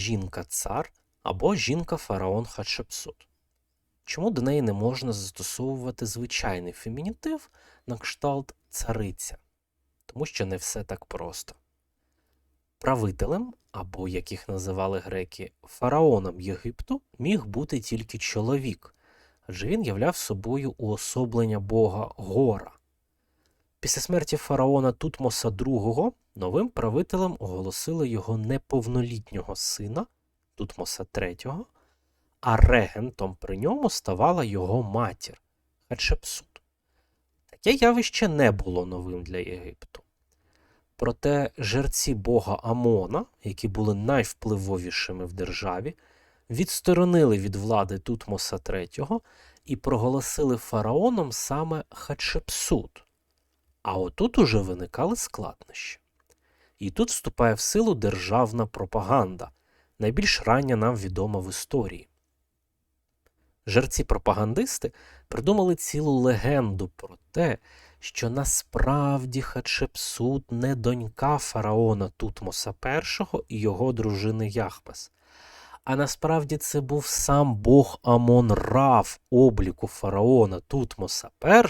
жінка-цар або жінка-фараон Хатшепсут. Чому до неї не можна застосовувати звичайний фемінітив на кшталт цариця? Тому що не все так просто. Правителем, або, як їх називали греки, фараоном Єгипту міг бути тільки чоловік, адже він являв собою уособлення бога Гора. Після смерті фараона Тутмоса II новим правителем оголосили його неповнолітнього сина Тутмоса III, а регентом при ньому ставала його матір Хатшепсут. Таке явище не було новим для Єгипту. Проте жерці бога Амона, які були найвпливовішими в державі, відсторонили від влади Тутмоса III і проголосили фараоном саме Хатшепсут. А отут уже виникали складнощі. І тут вступає в силу державна пропаганда, найбільш рання нам відома в історії. Жерці-пропагандисти придумали цілу легенду про те, що насправді Хатшепсут не донька фараона Тутмоса І і його дружини Яхмес. А насправді це був сам бог Амон Ра в обліку фараона Тутмоса І,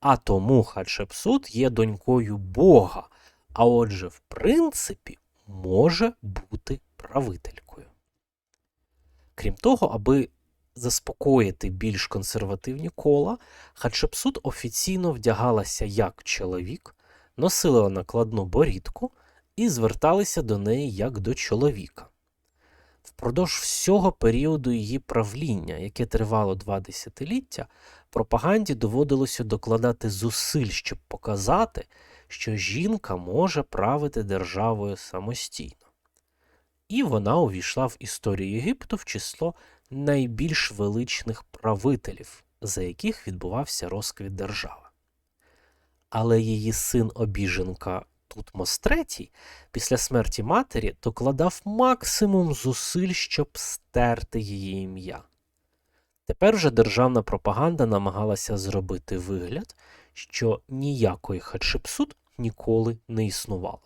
а тому Хатшепсут є донькою Бога, а отже, в принципі, може бути правителькою. Крім того, аби заспокоїти більш консервативні кола, Хатшепсут офіційно вдягалася як чоловік, носила накладну борідку і зверталися до неї як до чоловіка. Впродовж всього періоду її правління, яке тривало два десятиліття, пропаганді доводилося докладати зусиль, щоб показати, що жінка може правити державою самостійно. І вона увійшла в історію Єгипту в число найбільш величних правителів, за яких відбувався розквіт держави. Але її син обіженка Тутмос III після смерті матері докладав максимум зусиль, щоб стерти її ім'я. Тепер же державна пропаганда намагалася зробити вигляд, що ніякої Хатшепсут ніколи не існувало.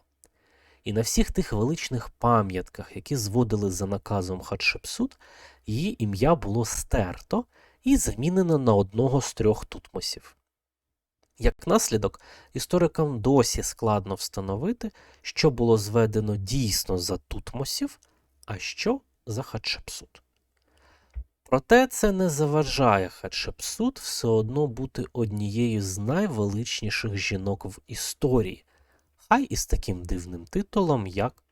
І на всіх тих величних пам'ятках, які зводили за наказом Хатшепсут, її ім'я було стерто і замінено на одного з трьох тутмосів. Як наслідок, історикам досі складно встановити, що було зведено дійсно за тутмосів, а що за Хатшепсут. Проте це не заважає Хатшепсут все одно бути однією з найвеличніших жінок в історії, хай і з таким дивним титулом, як